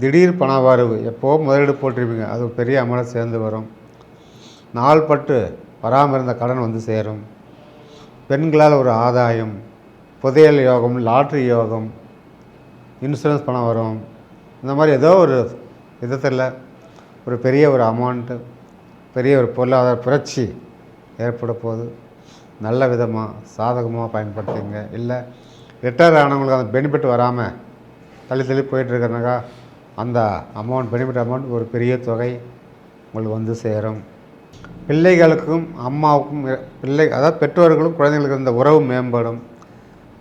திடீர் பண வரவு எப்போ முதலீடு போட்டிருப்பீங்க? அது ஒரு பெரிய அமௌண்ட் சேர்ந்து வரும். நாள்பட்டு வராமல் இருந்த கடன் வந்து சேரும். பெண்களால் ஒரு ஆதாயம். புதையல் யோகம் லாட்ரி யோகம் இன்சூரன்ஸ் பணம் வரும். இந்த மாதிரி ஏதோ ஒரு விதத்தில் ஒரு பெரிய ஒரு அமௌண்ட்டு பெரிய ஒரு பொருளாதார புரட்சி ஏற்பட போது நல்ல விதமாக சாதகமாக பயன்படுத்துங்க. இல்லை ரிட்டையர் ஆனவங்களுக்கு அந்த பெனிஃபிட் வராமல் தள்ளி தள்ளி போயிட்டுருக்கிறனாக்கா அந்த அமௌண்ட் பெனிஃபிட் அமௌண்ட் ஒரு பெரிய தொகை உங்களுக்கு வந்து சேரும். பிள்ளைகளுக்கும் அம்மாவுக்கும் பிள்ளை அதாவது பெற்றோர்களும் குழந்தைகளுக்கு இருந்த உறவு மேம்படும்.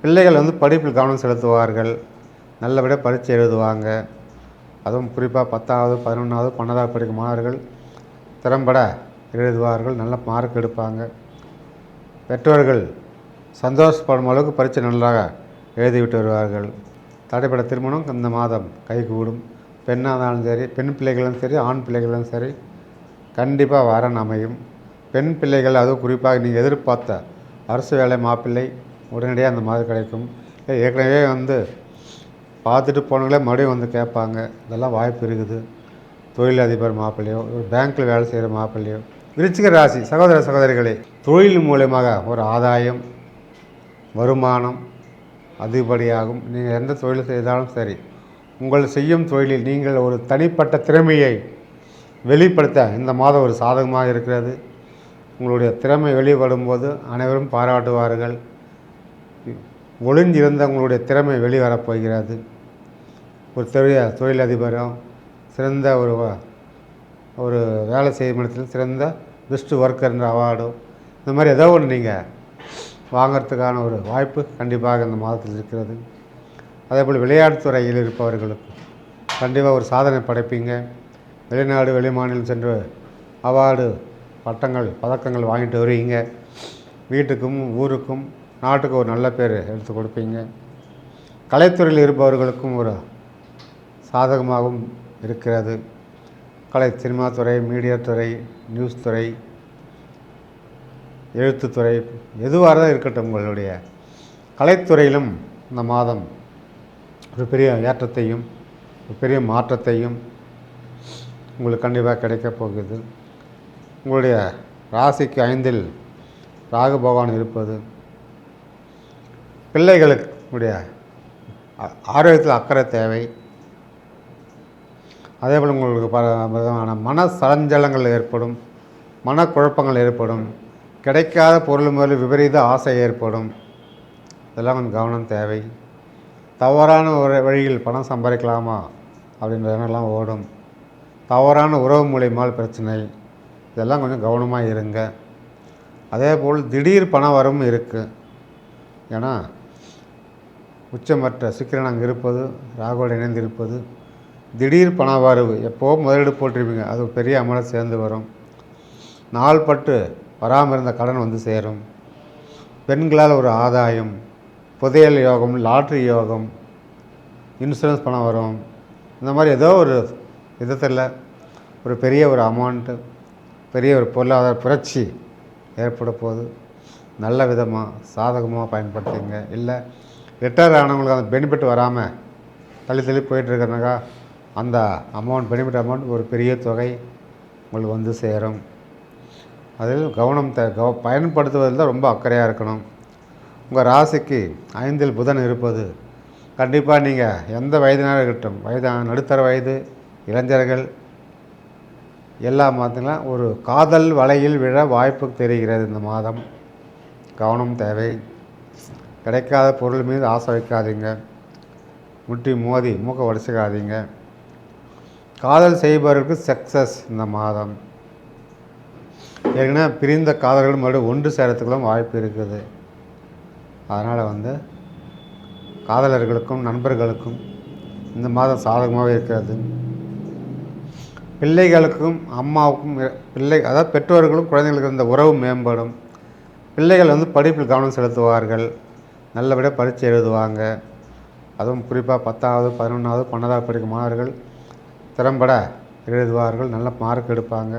பிள்ளைகள் வந்து படிப்பில் கவனம் செலுத்துவார்கள். நல்லபடியாக பரீட்சை எழுதுவாங்க. அதுவும் குறிப்பாக பத்தாவது பதினொன்றாவது பன்னெண்டாவது படிக்கும் மாணவர்கள் திறம்பட எழுதுவார்கள். நல்ல மார்க் எடுப்பாங்க. பெற்றோர்கள் சந்தோஷப்படும் அளவுக்கு பரீட்சை நன்றாக எழுதிவிட்டு வருவார்கள். தடைப்பட திருமணம் இந்த மாதம் கைகூடும். பெண்ணாக இருந்தாலும் சரி பெண் பிள்ளைகளும் சரி ஆண் பிள்ளைகளும் சரி கண்டிப்பாக வரன் அமையும். பெண் பிள்ளைகள் அதுவும் குறிப்பாக நீங்கள் எதிர்பார்த்த அரசு வேலை மாப்பிள்ளை உடனடியாக அந்த மாதிரி கிடைக்கும். ஏற்கனவே வந்து பார்த்துட்டு போனவங்களே மறுபடியும் வந்து கேட்பாங்க இதெல்லாம் வாய்ப்பு இருக்குது. தொழிலதிபர் மாப்பிள்ளையோ ஒரு பேங்க்கில் வேலை செய்கிற மாப்பிள்ளையோ. விருச்சிக ராசி சகோதர சகோதரிகளே தொழில் மூலயமாக ஒரு ஆதாயம் வருமானம் அதிகப்படியாகும். நீங்கள் எந்த தொழில் செய்தாலும் சரி உங்கள் செய்யும் தொழிலில் நீங்கள் ஒரு தனிப்பட்ட திறமையை வெளிப்படுத்த இந்த மாதம் ஒரு சாதகமாக இருக்கிறது. உங்களுடைய திறமை வெளிப்படும் போது அனைவரும் பாராட்டுவார்கள். ஒளிஞ்சிருந்த உங்களுடைய திறமை வெளிவரப் போகிறது. ஒரு தொழில் தொழிலதிபரும் சிறந்த ஒரு ஒரு வேலை செய்யும் இடத்துல சிறந்த பெஸ்ட் ஒர்க்கர் என்ற அவார்டோ இந்த மாதிரி ஏதோ ஒன்று நீங்கள் வாங்கிறதுக்கான ஒரு வாய்ப்பு கண்டிப்பாக இந்த மாதத்தில் இருக்கிறது. அதேபோல் விளையாட்டுத் துறையில் இருப்பவர்களுக்கு கண்டிப்பாக ஒரு சாதனை படைப்பீங்க. வெளிநாடு வெளி மாநிலம் சென்று அவார்டு பட்டங்கள் பதக்கங்கள் வாங்கிட்டு வருவீங்க. வீட்டுக்கும் ஊருக்கும் நாட்டுக்கும் ஒரு நல்ல பேர் எடுத்து கொடுப்பீங்க. கலைத்துறையில் இருப்பவர்களுக்கும் ஒரு சாதகமாகவும் இருக்கிறது. கலை சினிமா துறை மீடியா துறை நியூஸ் துறை எழுத்துத்துறை எதுவாக தான் இருக்கட்டும் உங்களுடைய கலைத்துறையிலும் இந்த மாதம் ஒரு பெரிய ஏற்றத்தையும் ஒரு பெரிய மாற்றத்தையும் உங்களுக்கு கண்டிப்பாக கிடைக்கப் போகுது. உங்களுடைய ராசிக்கு ஐந்தில் ராகு பகவான் இருப்பது பிள்ளைகளுக்கு ஆரோக்கியத்தில் அக்கறை தேவை. அதேபோல் உங்களுக்கு பல விதமான மன சலஞ்சலங்கள் ஏற்படும் மனக்குழப்பங்கள் ஏற்படும் கிடைக்காத பொருள் மேல் விபரீத ஆசை ஏற்படும். இதெல்லாம் கொஞ்சம் கவனம் தேவை. தவறான ஒரு வழியில் பணம் சம்பாதிக்கலாமா? அப்படின்ற எண்ணம்லாம் ஓடும். தவறான உறவு மூலியமால் பிரச்சனை. இதெல்லாம் கொஞ்சம் கவனமாக இருங்க. அதே போல் திடீர் பண வரவும் இருக்குது ஏன்னா உச்சமற்ற சுக்கிரன் அங்கே இருப்பது ராகுவோடு இணைந்து இருப்பது திடீர் பண வரவு. எப்போ முதலீடு போட்டிருப்பீங்க? அது பெரிய அமௌண்ட் சேர்ந்து வரும். நாள்பட்டு வராமல் இருந்த கடன் வந்து சேரும். பெண்களால் ஒரு ஆதாயம். புதையல் யோகம் லாட்ரி யோகம் இன்சூரன்ஸ் பணம் வரும். இந்த மாதிரி ஏதோ ஒரு விதத்தில் ஒரு பெரிய ஒரு அமௌண்ட்டு பெரிய ஒரு பொருளாதார புரட்சி ஏற்பட போது நல்ல விதமாக சாதகமாக பயன்படுத்துங்க. இல்லை ரிட்டையர் ஆனவங்களுக்கு அந்த பெனிஃபிட் வராமல் தள்ளி தள்ளி போயிட்டுருக்கனாக்கா அந்த அமௌண்ட் பெனிஃபிட் அமௌண்ட் ஒரு பெரிய தொகை உங்களுக்கு வந்து சேரும். அதில் கவனம் த கவ பயன்படுத்துவதில் தான் ரொம்ப அக்கறையாக இருக்கணும். உங்கள் ராசிக்கு ஐந்தில் புதன் இருப்பது கண்டிப்பாக நீங்கள் எந்த வயதினாலும் இருக்கட்டும் வயதான நடுத்தர வயது இளைஞர்கள் எல்லாம் பார்த்தீங்கன்னா ஒரு காதல் வலையில் விழ வாய்ப்பு தெரிகிறது இந்த மாதம். கவனம் தேவை. கிடைக்காத பொருள் மீது ஆசை வைக்காதீங்க. முட்டி மோதி மூக்க உடச்சிக்காதீங்க காதல் செய்பவர்களுக்கு சக்ஸஸ் இந்த மாதம். ஏற்கனவே பிரிந்த காதல்கள் மறுபடியும் ஒன்று சேரத்துக்கெல்லாம் வாய்ப்பு இருக்குது. அதனால் வந்து காதலர்களுக்கும் நண்பர்களுக்கும் இந்த மாதம் சாதகமாகவே இருக்கிறது. பிள்ளைகளுக்கும் அம்மாவுக்கும் பிள்ளை அதாவது பெற்றோர்களும் குழந்தைகளுக்கு இந்த உறவு மேம்படும். பிள்ளைகள் வந்து படிப்பில் கவனம் செலுத்துவார்கள். நல்லபடியாக பரீட்சை எழுதுவாங்க. அதுவும் குறிப்பாக பத்தாவது பதினொன்றாவது பன்னெண்டாவது படிக்கும் மாணவர்கள் திறம்பட எழுதுவார்கள். நல்ல மார்க் எடுப்பாங்க.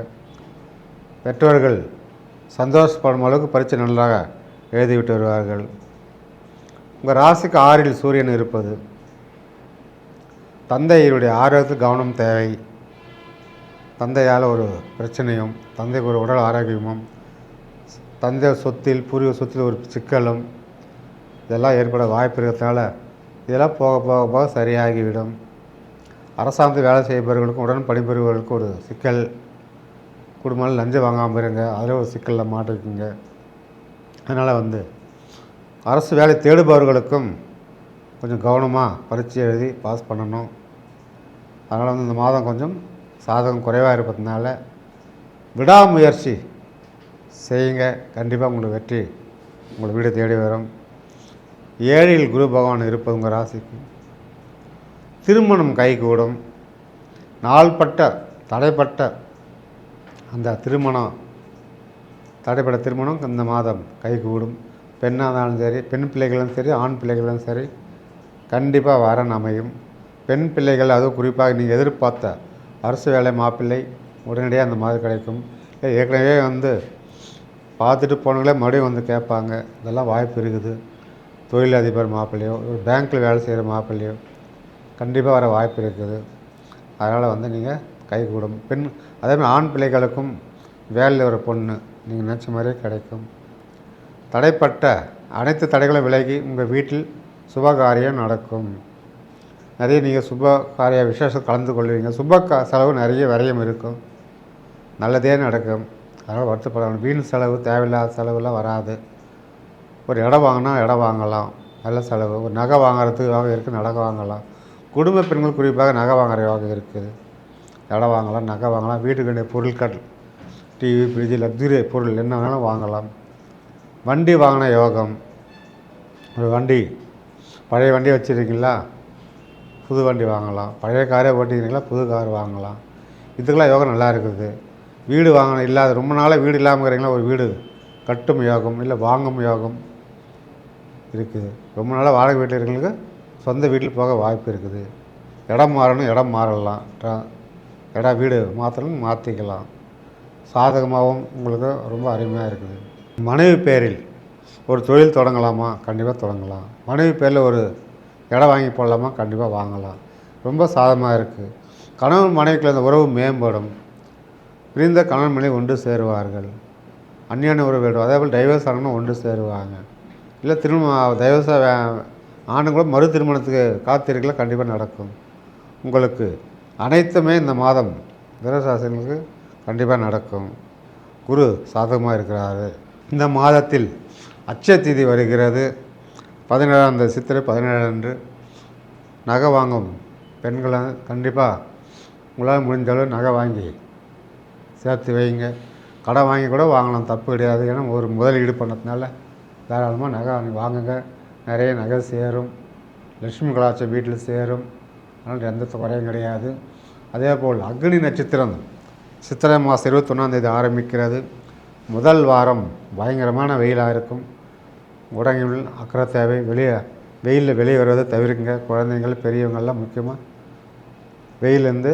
பெற்றோர்கள் சந்தோஷப்படும் அளவுக்கு பரீட்சை நன்றாக எழுதிவிட்டு வருவார்கள். உங்கள் ராசிக்கு ஆறில் சூரியன் இருப்பது. தந்தையுடைய ஆரோக்கியத்துக்கு கவனம் தேவை. தந்தையால் ஒரு பிரச்சனையும் தந்தைக்கு ஒரு உடல் ஆரோக்கியமும் தந்தை சொத்தில் பூர்வீக சொத்தில் ஒரு சிக்கலும் இதெல்லாம் ஏற்பட வாய்ப்பு இருக்கிறதுனால இதெல்லாம் போக போக போக சரியாகிவிடும். அரசாங்கத்து வேலை செய்பவர்களுக்கும் உடன் பணிபுரிபவர்களுக்கும் ஒரு சிக்கல். குடும்பம் லஞ்சம் வாங்காமல் இருங்க அதில் ஒரு சிக்கலில் மாட்டிருக்குங்க. அதனால் வந்து அரசு வேலை தேடுபவர்களுக்கும் கொஞ்சம் கவனமாக பரீட்சை எழுதி பாஸ் பண்ணணும். அதனால் வந்து இந்த மாதம் கொஞ்சம் சாதகம் குறைவாக இருப்பதுனால விடாமுயற்சி செய்யுங்க. கண்டிப்பாக உங்களுக்கு வெற்றி உங்களை வீடு தேடி வரும். ஏழில் குரு பகவான் இருப்பது உங்கள் ராசிக்கு. திருமணம் கைகூடும். நாள்பட்ட தடைப்பட்ட அந்த திருமணம் தடைப்பட்ட திருமணம் இந்த மாதம் கைகூடும். பெண்ணாக இருந்தாலும் சரி பெண் பிள்ளைகளும் சரி ஆண் பிள்ளைகளும் சரி கண்டிப்பாக வரன் அமையும். பெண் பிள்ளைகள் அதுவும் குறிப்பாக நீங்கள் எதிர்பார்த்த அரசு வேலை மாப்பிள்ளை உடனடியாக அந்த மாதிரி கிடைக்கும். ஏற்கனவே வந்து பார்த்துட்டு போனவங்களே மறுபடியும் வந்து கேட்பாங்க இதெல்லாம் வாய்ப்பு இருக்குது. தொழிலதிபர் மாப்பிள்ளையோ ஒரு பேங்க்கில் வேலை செய்கிற மாப்பிள்ளையோ கண்டிப்பாக வர வாய்ப்பு இருக்குது. அதனால் வந்து நீங்கள் கை கூடும். பெண் அதே மாதிரி ஆண் பிள்ளைகளுக்கும் வேலையில் ஒரு பொண்ணு நீங்கள் நினச்ச மாதிரியே கிடைக்கும். தடைப்பட்ட அனைத்து தடைகளும் விலகி உங்கள் வீட்டில் சுபகாரியம் நடக்கும். நிறைய நீங்கள் சுப காரிய விசேஷம் கலந்து கொள்வீங்க. சுப கா செலவு நிறைய விரயம் இருக்கும். நல்லதே நடக்கும். அதனால் வருத்தப்படணும் வீண் செலவு தேவையில்லாத செலவுலாம் வராது. ஒரு இடம் வாங்கினா இடம் வாங்கலாம். நல்ல செலவு. ஒரு நகை வாங்குறதுக்காக இருக்குது நகை வாங்கலாம். குடும்ப பெண்கள் குறிப்பாக நகை வாங்குற இருக்குது இடம் வாங்கலாம் நகை வாங்கலாம். வீட்டுக்கு வேண்டிய பொருட்கள் டிவி ஃப்ரிட்ஜு லக்ஸுரி பொருள் என்ன வேணாலும் வாங்கலாம். வண்டி வாங்கின யோகம். ஒரு வண்டி. பழைய வண்டி வச்சுருக்கீங்களா? புது வண்டி வாங்கலாம். பழைய காரே ஓட்டிக்கிறீங்களா? புது கார் வாங்கலாம். இதுக்கெல்லாம் யோகம் நல்லா இருக்குது. வீடு வாங்கணும் இல்லாத ரொம்ப நாளாக வீடு இல்லாமல் இருக்கிறீங்களா ஒரு வீடு. கட்டும் யோகம் இல்லை வாங்கும் யோகம் இருக்குது ரொம்ப நாளாக வாடகை வீட்டில் இருக்கிறவங்களுக்கு சொந்த வீட்டில் போக வாய்ப்பு இருக்குது. இடம் மாறணும் இடம் மாறலாம். ட்ரா- இடம் வீடு மாற்றணும் மாற்றிக்கலாம் சாதகமாகவும் உங்களுக்கு ரொம்ப அருமையாக இருக்குது. மனைவி பேரில் ஒரு தொழில் தொடங்கலாமா? கண்டிப்பாக தொடங்கலாம். மனைவி பேரில் ஒரு இடம் வாங்கி போடலாமா? கண்டிப்பாக வாங்கலாம். ரொம்ப சாதகமாக இருக்குது கணவன் மனைவிக்குள்ள அந்த உறவு மேம்படும். பிரிந்த கணவன் மனைவி ஒன்று சேருவார்கள். அந்நியான உறவு வேண்டும் அதே போல் டைவர்ஸ் ஆகணும் ஒன்று சேருவாங்க. இல்லை திருமணம் டைவர்ஸாக ஆணும் கூட மறு திருமணத்துக்கு காத்திருக்கலாம் கண்டிப்பாக நடக்கும். உங்களுக்கு அனைத்துமே இந்த மாதம் விரசாசனுக்கு கண்டிப்பாக நடக்கும். குரு சாதகமாக இருக்கிறாரு. இந்த மாதத்தில் அட்சய திதி வருகிறது. பதினேழாம் தேதி சித்திரை பதினேழு அன்று நகை வாங்கும் பெண்களை கண்டிப்பாக உங்களால் முடிஞ்சளவு நகை வாங்கி சேர்த்து வைங்க. கடன் வாங்கி கூட வாங்கலாம் தப்பு கிடையாது. ஏன்னா ஒரு முதலீடு பண்ணதுனால தாராளமாக நகை வாங்கி வாங்குங்க. நிறைய நகை சேரும். லட்சுமி கலாச்சாரம் வீட்டில் சேரும். அதனால் எந்த குறையும் கிடையாது. அதே போல் அக்னி நட்சத்திரம் சித்திரை மாதம் இருபத்தொன்னாந்தேதி ஆரம்பிக்கிறது. முதல் வாரம் பயங்கரமான வெயிலாக இருக்கும். உடம்பில் அக்கறை தேவை. வெளியே வெயிலில் வெளியே வருவதை தவிர்க்குங்க குழந்தைங்கள் பெரியவங்கள்லாம் முக்கியமாக வெயிலேருந்து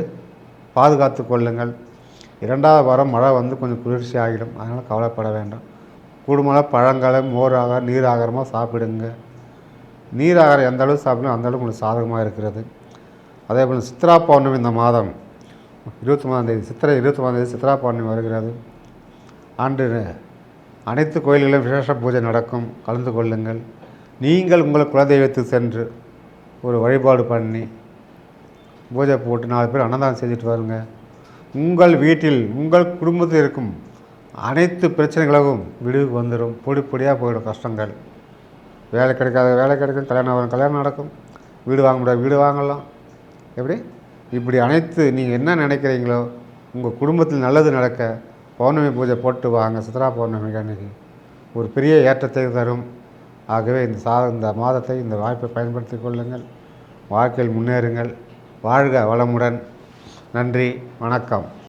பாதுகாத்து கொள்ளுங்கள். இரண்டாவது வாரம் மழை வந்து கொஞ்சம் குளிர்ச்சி ஆகிடும் அதனால் கவலைப்பட வேண்டாம். கூடுமலை பழங்களை மோராக நீர் ஆகாரமாக சாப்பிடுங்க. நீர் ஆகாரம் எந்த அளவுக்கு சாப்பிடும் அந்த அளவுக்கு உங்களுக்கு சாதகமாக இருக்கிறது. அதே போல் சித்ரா பௌர்ணமி இந்த மாதம் இருபத்தி மூணாந்தேதி சித்திரை இருபத்தி மூணாந்தேதி சித்ரா பௌர்ணமி வருகிறது. ஆண்டு அனைத்து கோயில்களிலும் விசேஷ பூஜை நடக்கும். கலந்து கொள்ளுங்கள். நீங்கள் உங்கள் குலதெய்வத்துக்கு சென்று ஒரு வழிபாடு பண்ணி பூஜை போட்டு நாலு பேர் அன்னதானம் செஞ்சுட்டு வருங்க. உங்கள் வீட்டில் உங்கள் குடும்பத்தில் இருக்கும் அனைத்து பிரச்சனைகளும் விடுவுக்கு வந்துடும் பொடி பொடியாக போயிடும் கஷ்டங்கள். வேலை கிடைக்காத வேலை கிடைக்கும். கல்யாணம் வரும் கல்யாணம் நடக்கும். வீடு வாங்க முடியாது வீடு வாங்கலாம். எப்படி? இப்படி அனைத்து நீங்கள் என்ன நினைக்கிறீங்களோ உங்கள் குடும்பத்தில் நல்லது நடக்க பௌர்ணமி பூஜை போட்டு வாங்க சித்ரா பௌர்ணமி அன்னைக்கு. ஒரு பெரிய ஏற்றத்தை தரும். ஆகவே இந்த சா இந்த மாதத்தை இந்த வாய்ப்பை பயன்படுத்தி கொள்ளுங்கள். வாழ்க்கையில் முன்னேறுங்கள். வாழ்க வளமுடன். நன்றி. வணக்கம்.